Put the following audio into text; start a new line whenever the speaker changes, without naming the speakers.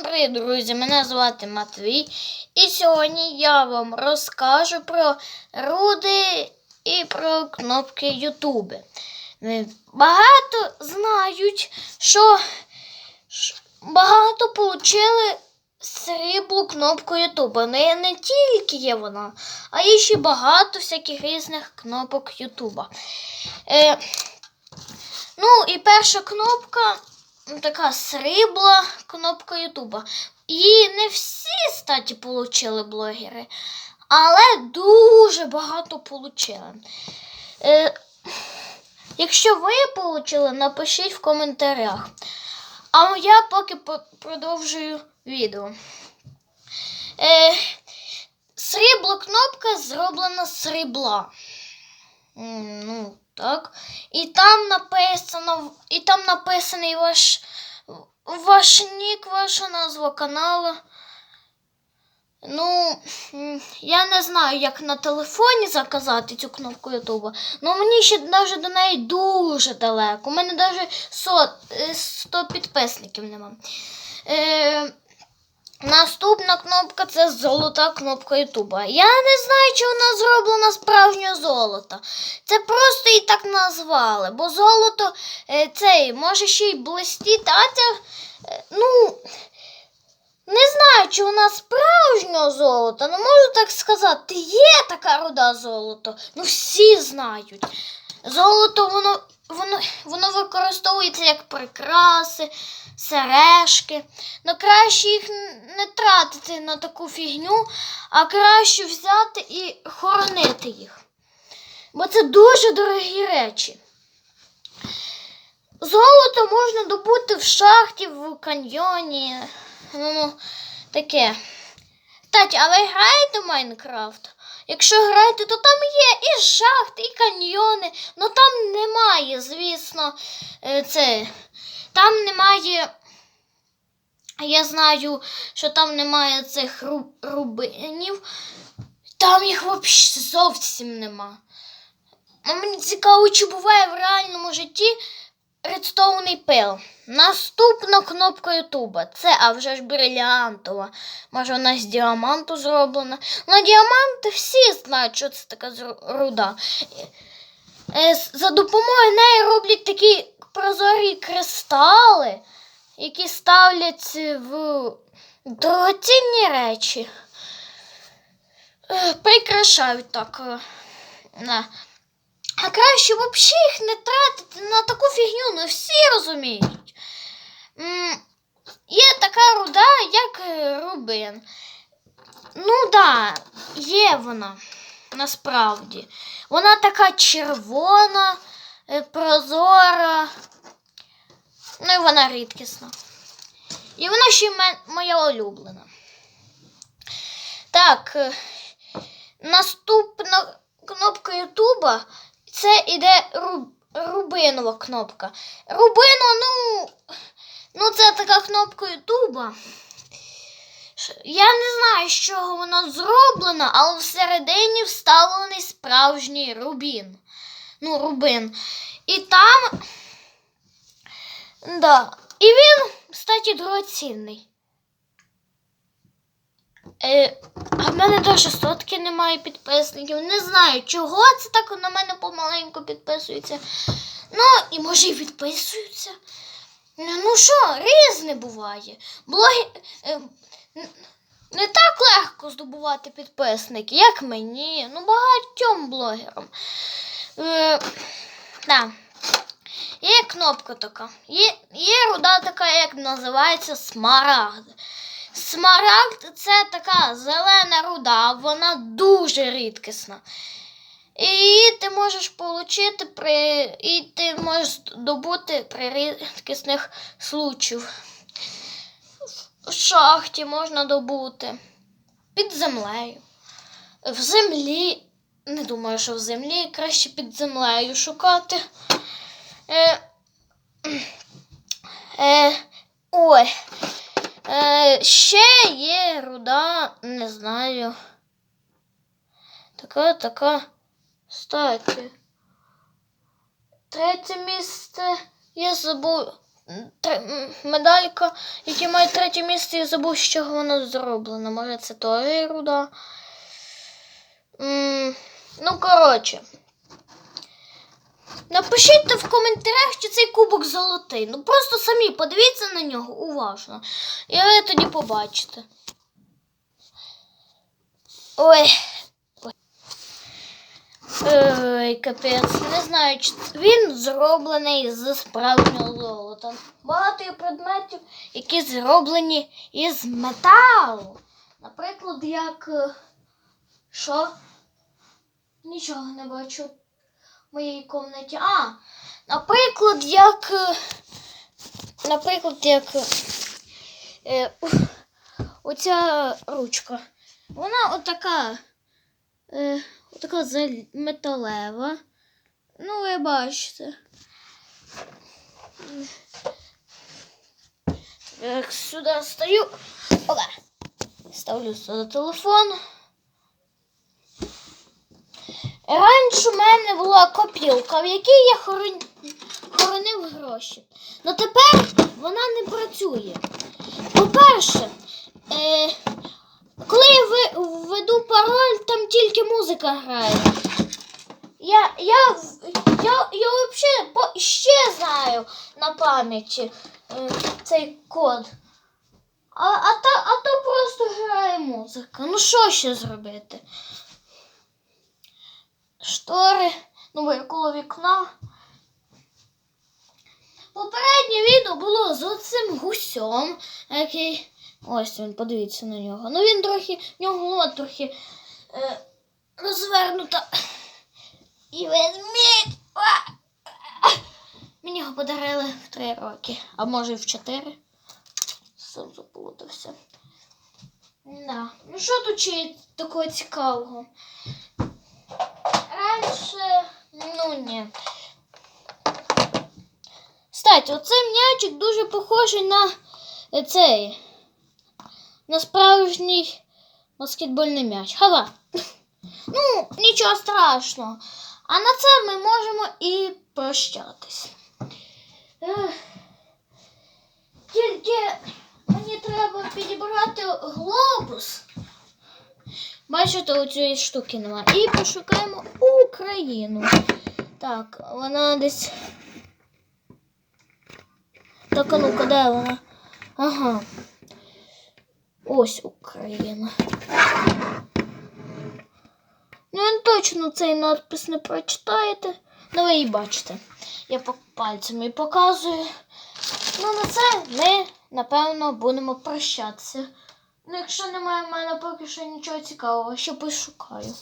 Привіт, друзі! Мене звати Матвій. І сьогодні я вам розкажу про руди і про кнопки Ютуби. Багато знають, що багато отримали сріблу кнопку Ютуба. Не, не тільки є вона, а є ще багато всяких різних кнопок Ютуба. Е, ну і перша кнопка така срібла кнопка Ютуба. Її не всі, статі, получили блогери, але дуже багато получили. Е, якщо ви получили, напишіть в коментарях. А я поки продовжую відео. Е, срібло кнопка зроблена срібла. Ну, так. І там написано, і там написаний ваш, ваш нік, ваша назва каналу. Ну, я не знаю, як на телефоні заказати цю кнопку Ютуба. Ну мені ще навіть до неї дуже далеко. У мене навіть 100, е, 100 підписників нема. Е, Наступна кнопка це золота кнопка Ютуба. Я не знаю, чи вона зроблена з справжнього золота. Це просто її так назвали, бо золото е, цей може ще й блистіти, а це, е, ну, не знаю, чи вона справжнього золота, ну можу так сказати, є така руда золото. Ну всі знають. Золото воно, воно, воно використовується як прикраси, сережки. Ну краще їх не тратити на таку фігню, а краще взяти і хоронити їх. Бо це дуже дорогі речі. Золото можна добути в шахті, в каньйоні. Ну, таке. Кстати, а ви граєте в Майнкрафт? Якщо граєте, то там є і шахти, і каньйони. Ну там немає, звісно, е, це. Там немає. Я знаю, що там немає цих ру- рубинів. Там їх взагалі зовсім нема. Мені цікаво, чи буває в реальному житті редстоунний пил. Наступна кнопка Ютуба. Це а вже ж бриліантова. Може, вона з діаманту зроблена. На діаманти всі знають, що це така руда. Е, За допомогою неї роблять такі прозорі кристали, які ставлять в дорогоцінні речі. Е, Прикрашають так. А краще взагалі їх не тратити на таку фігню, ну всі розуміють. Є така руда, як е, рубин. Ну да, є вона насправді. Вона така червона, е, прозора. Ну і вона рідкісна. І вона ще й моя улюблена. Так, е, наступна кнопка Ютуба це іде ру, рубинова кнопка. Рубинова, ну, ну це така кнопка Ютуба. Я не знаю, з чого вона зроблена, але всередині вставлений справжній рубін. Ну, рубин. І там. Да. І він, кстати, дорогоцінний. Е, а в мене теж сотки немає підписників. Не знаю, чого це так на мене помаленьку підписується. Ну, і може і підписуються. Ну ну що, різне буває. Блоги... е, не так легко здобувати підписники, як мені, ну багатьом блогерам. Е. Є кнопка така. Є, є руда така, як називається смарагд. Смарагд це така зелена руда, вона дуже рідкісна. І її ти можеш отримати при. І ти можеш добути при рідкісних случаях. В шахті можна добути. Під землею. В землі. Не думаю, що в землі краще під землею шукати. Е, е, ой. Е, ще є руда, не знаю. Така, така. Статі. Третє місце я забув. медалька, яка має третє місце, і забув, з чого воно зроблено. Може, це теж руда. М, Ну, коротше. Напишіть в коментарях, чи цей кубок золотий. Ну просто самі подивіться на нього уважно. І ви тоді побачите. Ой. Ой. Капець. Не знаю, чи він зроблений з справжнього золота. Багато є предметів, які зроблені із металу. Наприклад, як. е, Що? Нічого не бачу моїй кімнаті. А, наприклад, як. е, Наприклад, як. Е, оця ручка. Вона отака. Е, отака металева. Ну, ви бачите. Так, сюди. Опа. Ставлю сюди телефон. Раніше у мене була копілка, в якій я хоронив гроші. Ну тепер вона не працює. По-перше, е, коли я введу пароль, там тільки музика грає. Я, я, я, я взагалі ще знаю на пам'яті е, цей код. А, а, та, а то просто грає музика. Ну що ще зробити? Штори, ну коло вікна. Попереднє відео було з оцим гусем, який. Ось він, подивіться на нього. Ну він трохи, в нього голова трохи е, розвернута. І ведмідь. Мені його подарили в три роки, а може і в чотири. Сам заплутався. Да. Ну що тут ще такого цікавого? Ну ні. Кстати, оцей м'ячик дуже похожий на цей. На справжній баскетбольний м'яч. Хава. Ну, нічого страшного. А на це ми можемо і прощатись. Тільки мені треба підібрати глобус. Бачите, у штуки немає. І пошукаємо Україну. Так, вона десь. Так, а ну-ка, де вона? Ага. Ось Україна. Ну, ви точно цей надпис не прочитаєте. Ну, ви її бачите. Я пальцями показую. Ну, на це ми, напевно, будемо прощатися. Ну, якщо немає в мене поки що нічого цікавого, ще пошукаю.